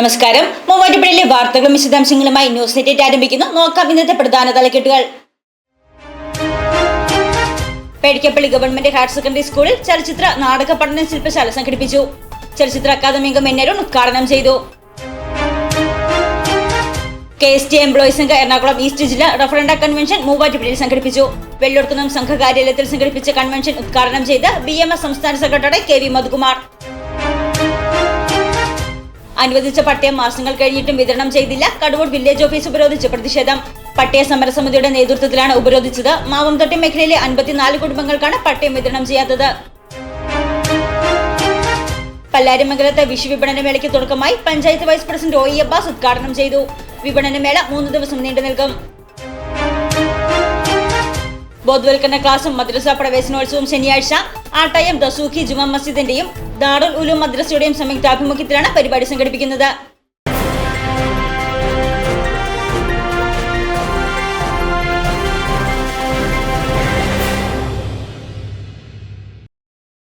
നമസ്കാരം. മൂവാറ്റുപുഴയിലെ വാർത്തകളും വിശദാംശങ്ങളുമായി ന്യൂസ് നെറ്റ് ആരംഭിക്കുന്നു. നോക്കാം ഇന്നത്തെ പ്രധാന തലക്കെട്ടുകൾ. പേടിക്കപ്പള്ളി ഗവൺമെന്റ് ഹയർ സെക്കൻഡറി സ്കൂളിൽ ചലച്ചിത്ര നാടക പഠന ശില്പശാല സംഘടിപ്പിച്ചു. ചലച്ചിത്ര അക്കാദമി അംഗം എൻ ഉദ്ഘാടനം ചെയ്തു. കെ എസ് ടി എംപ്ലോയീസ് സംഘ എറണാകുളം ഈസ്റ്റ് ജില്ലാ റഫറൻഡ കൺവെൻഷൻ മൂവാറ്റുപുഴയിൽ സംഘടിപ്പിച്ചു. വെള്ളൂർക്കുന്നം സംഘ കാര്യാലയത്തിൽ സംഘടിപ്പിച്ച കൺവെൻഷൻ ഉദ്ഘാടനം ചെയ്ത ബി എം എസ് സംസ്ഥാന സെക്രട്ടറി കെ വി മധുകുമാർ. അനുവദിച്ച പട്ടയം മാസങ്ങൾ കഴിഞ്ഞിട്ടും വിതരണം ചെയ്തില്ല. കടുവൂർ വില്ലേജ് ഓഫീസ് ഉപരോധിച്ച് പ്രതിഷേധം. പട്ടയ സമരസമിതിയുടെ നേതൃത്വത്തിലാണ് ഉപരോധിച്ചത്. മാവംതൊട്ടി മേഖലയിലെ അൻപത്തിനാല് കുടുംബങ്ങൾക്കാണ് പട്ടയം വിതരണം ചെയ്യാത്തത്. പല്ലാരിമംഗലത്തെ വിഷു വിപണന മേളയ്ക്ക് തുടക്കമായി panchayat vice president O E Abbas ഉദ്ഘാടനം ചെയ്തു. വിപണന മേള മൂന്ന് ദിവസം നീണ്ടു നിൽക്കും ബോധവൽക്കരണ ക്ലാസും മദ്രസ പ്രവേശനോത്സവം ശനിയാഴ്ച ആട്ടയം ദസൂഖി ജുമാ മസ്ജിദിന്റെയും ദാറുൽ ഉലൂം മദ്രസയുടെയും സംയുക്താഭിമുഖ്യത്തിലാണ് പരിപാടി സംഘടിപ്പിക്കുന്നത്.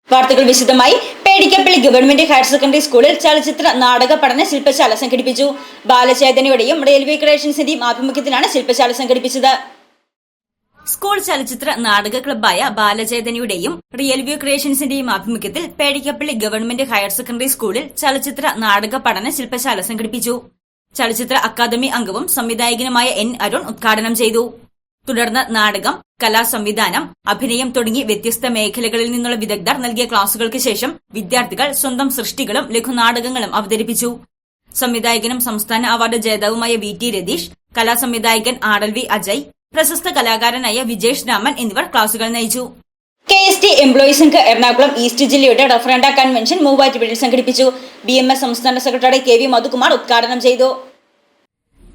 വാർത്തകൾ വിശദമായി. പേടിക്കപ്പള്ളി ഗവൺമെന്റ് ഹയർ സെക്കൻഡറി സ്കൂളിൽ ചലച്ചിത്ര നാടക പഠന ശില്പശാല സംഘടിപ്പിച്ചു. ബാലചേതനയുടെയും റെയിൽവേ ക്രിയേഷൻസിന്റെയും ആഭിമുഖ്യത്തിലാണ് ശില്പശാല സംഘടിപ്പിച്ചത്. സ്കൂൾ ചലച്ചിത്ര നാടക ക്ലബ്ബായ ബാലചേതനയുടെയും റിയൽ വ്യൂ ക്രിയേഷൻസിന്റെയും ആഭിമുഖ്യത്തിൽ പേടിക്കപ്പള്ളി ഗവൺമെന്റ് ഹയർ സെക്കൻഡറി സ്കൂളിൽ ചലച്ചിത്ര നാടക പഠന ശില്പശാല സംഘടിപ്പിച്ചു. ചലച്ചിത്ര അക്കാദമി അംഗവും സംവിധായകനുമായ എൻ അരുൺ ഉദ്ഘാടനം ചെയ്തു. തുടർന്ന് നാടകം കലാ സംവിധാനം അഭിനയം തുടങ്ങി വ്യത്യസ്ത മേഖലകളിൽ നിന്നുള്ള വിദഗ്ധർ നൽകിയ ക്ലാസുകൾക്ക് ശേഷം വിദ്യാർത്ഥികൾ സ്വന്തം സൃഷ്ടികളും ലഘുനാടകങ്ങളും അവതരിപ്പിച്ചു. സംവിധായകനും സംസ്ഥാന അവാർഡ് ജേതാവുമായ വി ടി രതീഷ് കലാസംവിധായകൻ ആർ എൽ വി അജയ് പ്രശസ്ത കലാകാരനായ വിജേഷ് രാമൻ എന്നിവർ ക്ലാസുകൾ നയിച്ചു. K S T employees Sangh Ernakulam east ജില്ലയുടെ റഫറൻഡ കൺവെൻഷൻ മൂവാറ്റുപുഴയിൽ സംഘടിപ്പിച്ചു. ബി എം എസ് സംസ്ഥാന സെക്രട്ടറി കെ വി മധുകുമാർ ഉദ്ഘാടനം ചെയ്തു.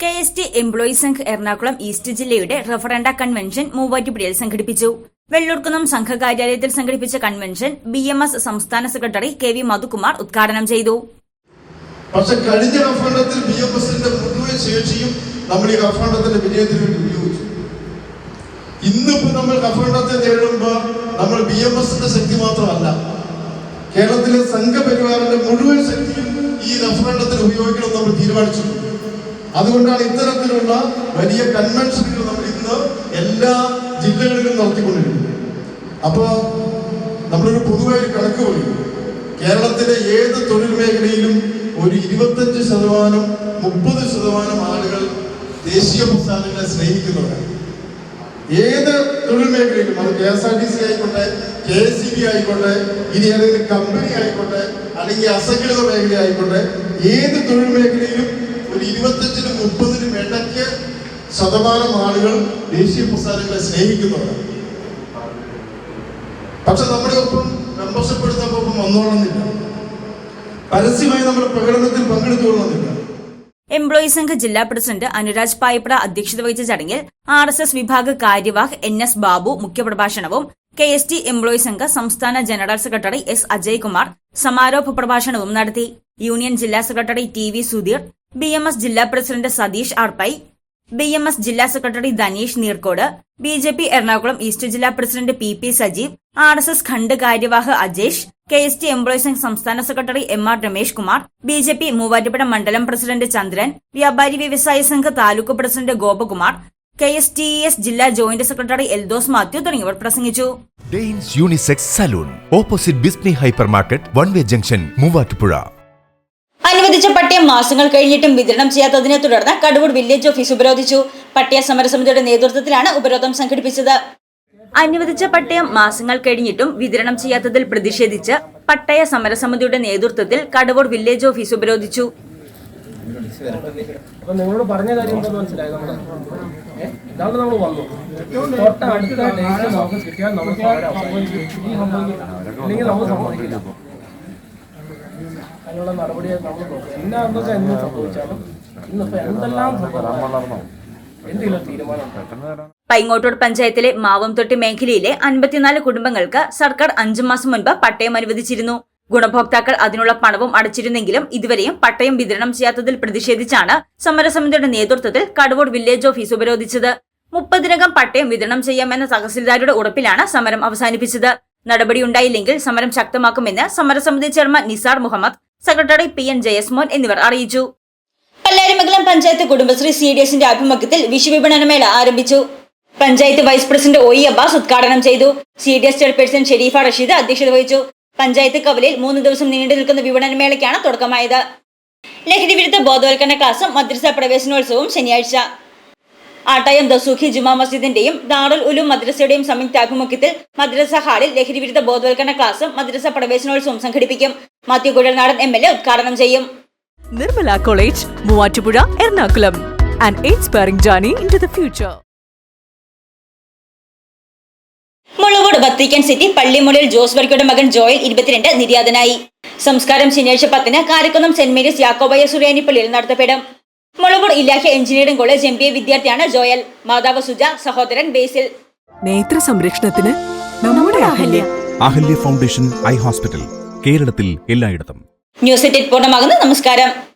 K S T employees Sangh Ernakulam east ജില്ലയുടെ റഫറൻഡ കൺവെൻഷൻ മൂവാറ്റുപുഴയിൽ സംഘടിപ്പിച്ചു. വെള്ളൂർക്കുന്നം സംഘകാര്യാലയത്തിൽ സംഘടിപ്പിച്ച കൺവെൻഷൻ ബി എം എസ് സംസ്ഥാന സെക്രട്ടറി കെ വി മധുകുമാർ ഉദ്ഘാടനം ചെയ്തു. പക്ഷെ കഴിഞ്ഞ റഫറണ്ടത്തിൽ ബി എം എസിന്റെ മുഴുവൻ ശേഷിയും നമ്മൾ ഈ റഫറണ്ടത്തിന്റെ വിജയത്തിന് വേണ്ടി ഉപയോഗിച്ചു. ഇന്നിപ്പോ നമ്മൾ റഫറണ്ടത്തെ നേരിടുമ്പോൾ നമ്മൾ ബി എം എസിന്റെ ശക്തി മാത്രമല്ല. കേരളത്തിലെ സംഘപരിവാറിന്റെ മുഴുവൻ ശക്തിയും ഈ റഫറണ്ടത്തിൽ ഉപയോഗിക്കണം നമ്മൾ തീരുമാനിച്ചു. അതുകൊണ്ടാണ് ഇത്തരത്തിലുള്ള വലിയ കൺവെൻഷനുകൾ നമ്മൾ ഇന്ന് എല്ലാ ജില്ലകളിലും നടത്തിക്കൊണ്ടിരിക്കുന്നത്. അപ്പോ നമ്മളൊരു പൊതുവായ കണക്ക് പറയും. കേരളത്തിലെ ഏത് തൊഴിൽ മേഖലയിലും ഒരു ഇരുപത്തഞ്ച് ശതമാനം മുപ്പത് ശതമാനം ആളുകൾ ദേശീയ പ്രസ്ഥാനങ്ങളെ സ്നേഹിക്കുന്നവരാണ്. ഏത് തൊഴിൽ മേഖലയിലും അത് K S R T C ആയിക്കോട്ടെ കെ എസ് സി ബി ആയിക്കോട്ടെ ഇനി ഏതെങ്കിലും കമ്പനി ആയിക്കോട്ടെ അല്ലെങ്കിൽ അസംഘടിത മേഖല ആയിക്കോട്ടെ ഏത് തൊഴിൽ മേഖലയിലും ഒരു ഇരുപത്തഞ്ചിനും മുപ്പതിനും ഇടയ്ക്ക് ശതമാനം ആളുകൾ ദേശീയ പ്രസ്ഥാനങ്ങളെ സ്നേഹിക്കുന്നുണ്ട് പക്ഷെ നമ്മുടെ ഒപ്പം മെമ്പർഷിപ്പ് എടുത്തപ്പോൾ വന്നോളുന്നില്ല പരസ്യമായി നമ്മുടെ പ്രകടനത്തിൽ പങ്കെടുത്തുകൊള്ളുന്നില്ല എംപ്ലോയീസ് സംഘ് ജില്ലാ പ്രസിഡന്റ് അനുരാജ് പായപ്ര അധ്യക്ഷത വഹിച്ച ചടങ്ങിൽ ആർ എസ് എസ് വിഭാഗ് കാര്യവാഹ് N S Babu മുഖ്യപ്രഭാഷണവും K S T employees Sangh സംസ്ഥാന ജനറൽ സെക്രട്ടറി എസ് അജയ്കുമാർ സമാരോപ പ്രഭാഷണവും നടത്തി. യൂണിയൻ ജില്ലാ secretary T V Sudheer B M S ജില്ലാ പ്രസിഡന്റ് സതീഷ് ആർപൈ ബി എം എസ് ജില്ലാ secretary Dhaneesh Neerkode B J P Ernakulam east ജില്ലാ president P P Sajeev R S S Khand കാര്യവാഹ് Ajesh K S T employees Sangh സംസ്ഥാന secretary M R Ramesh Kumar B J P Muvattupuzha മണ്ഡലം president Chandran വ്യാപാരി വ്യവസായ സംഘ taluk president Gopakumar K S T S ജില്ലാ joint secretary Eldhose Mathew തുടങ്ങിയവർ പ്രസംഗിച്ചു. Danes unisex salon opposite Bisni hyper market one way junction Muvattupuzha. അനുവദിച്ച പട്ടയം മാസങ്ങൾ കഴിഞ്ഞിട്ടും വിതരണം ചെയ്യാത്തതിനെ തുടർന്ന് കടുവൂർ വില്ലേജ് ഓഫീസ് ഉപരോധിച്ചു. പട്ടയ സമരസമിതിയുടെ നേതൃത്വത്തിലാണ് ഉപരോധം സംഘടിപ്പിച്ചത്. അനുവദിച്ച പട്ടയം മാസങ്ങൾ കഴിഞ്ഞിട്ടും വിതരണം ചെയ്യാത്തതിൽ പ്രതിഷേധിച്ച് പട്ടയ സമരസമിതിയുടെ നേതൃത്വത്തിൽ കടവൂർ വില്ലേജ് ഓഫീസ് ഉപരോധിച്ചു. നിങ്ങളോട് പറഞ്ഞ കാര്യം എന്താന്ന് മനസ്സിലായി നമ്മൾ? ഇതാണ് നമ്മൾ വന്നു. തൊട്ട അടുത്ത ഡേറ്റ് നമുക്ക് കിട്ടിയാൽ നമ്മൾ സമ്മതിക്കില്ല അതിനുള്ള നടപടിയെ നമ്മൾ നോക്കും. എന്തൊക്കെ എന്ത് സംഭവിച്ചാലും ഇന്നിപ്പോ എന്തെല്ലാം സംഭവം തീരുമാനം. പൈങ്ങോട്ടൂർ പഞ്ചായത്തിലെ മാവംതൊട്ടി മേഖലയിലെ അൻപത്തിനാല് കുടുംബങ്ങൾക്ക് സർക്കാർ അഞ്ചു മാസം മുൻപ് പട്ടയം അനുവദിച്ചിരുന്നു. ഗുണഭോക്താക്കൾ അതിനുള്ള പണവും അടച്ചിരുന്നെങ്കിലും ഇതുവരെയും പട്ടയം വിതരണം ചെയ്യാത്തതിൽ പ്രതിഷേധിച്ചാണ് സമരസമിതിയുടെ നേതൃത്വത്തിൽ കടവൂർ വില്ലേജ് ഓഫീസ് ഉപരോധിച്ചത്. മുപ്പതിനകം പട്ടയം വിതരണം ചെയ്യാമെന്ന തഹസിൽദാരുടെ ഉറപ്പിലാണ് സമരം അവസാനിപ്പിച്ചത്. നടപടിയുണ്ടായില്ലെങ്കിൽ സമരം ശക്തമാക്കുമെന്ന് സമരസമിതി chairman Nisar Muhammad secretary P N Jayasmon എന്നിവർ അറിയിച്ചു. കല്ലാരിമംഗലം പഞ്ചായത്ത് കുടുംബശ്രീ സി ഡി എസിന്റെ ആഭിമുഖ്യത്തിൽ വിഷു വിപണനമേള ആരംഭിച്ചു. Panchayat vice president O E Abbas ഉദ്ഘാടനം ചെയ്തു. C D S chairperson Sherifa Rasheed അധ്യക്ഷത വഹിച്ചു. പഞ്ചായത്ത് കവലയിൽ മൂന്ന് ദിവസം നീണ്ടു നിൽക്കുന്ന വിപണനമേളയ്ക്കാണ് തുടക്കമായത്. ലഹരി വിരുദ്ധ ബോധവൽക്കരണ ക്ലാസും മദ്രസ പ്രവേശനോത്സവവും ശനിയാഴ്ച. ആട്ടായം ദസൂഖി ജുമാ മസ്ജിദിന്റെയും ദാറുൽ ഉലൂം മദ്രസയുടെയും സംയുക്താഭിമുഖ്യത്തിൽ മദ്രസ ഹാളിൽ ലഹരി വിരുദ്ധ ബോധവൽക്കരണ ക്ലാസും മദ്രസ പ്രവേശനോത്സവം സംഘടിപ്പിക്കും. Mathew Kuzhalnadan M L A ഉദ്ഘാടനം ചെയ്യും. Nirmala college Muvattupuzha Ernakulam. An inspiring journey into the future Mulakode Vatican city പള്ളിമുളിൽ Jose വർക്കിയുടെ മകൻ ജോയൽ ഇരുപത്തിരണ്ട് നിര്യാതനായി. സംസ്കാരം ശനിയാഴ്ച പത്തിന് കാരക്കുന്നം സെന്റ് മേരീസ് യാക്കോബായ സുറിയാനിപ്പള്ളിയിൽ നടത്തപ്പെടും. Mulakode Ilahia engineering college M B A വിദ്യാർത്ഥിയാണ് ജോയൽ. മാതാവ് സുജ സഹോദരൻ ബേസിൽ. നേത്ര സംരക്ഷണത്തിന് നമ്മുടെ Ahalya. Ahalya. Foundation eye hospital കേരളത്തിൽ എല്ലായിടത്തും. ന്യൂസ് എറ്റ് പൂർണമാകുന്നു. നമസ്കാരം.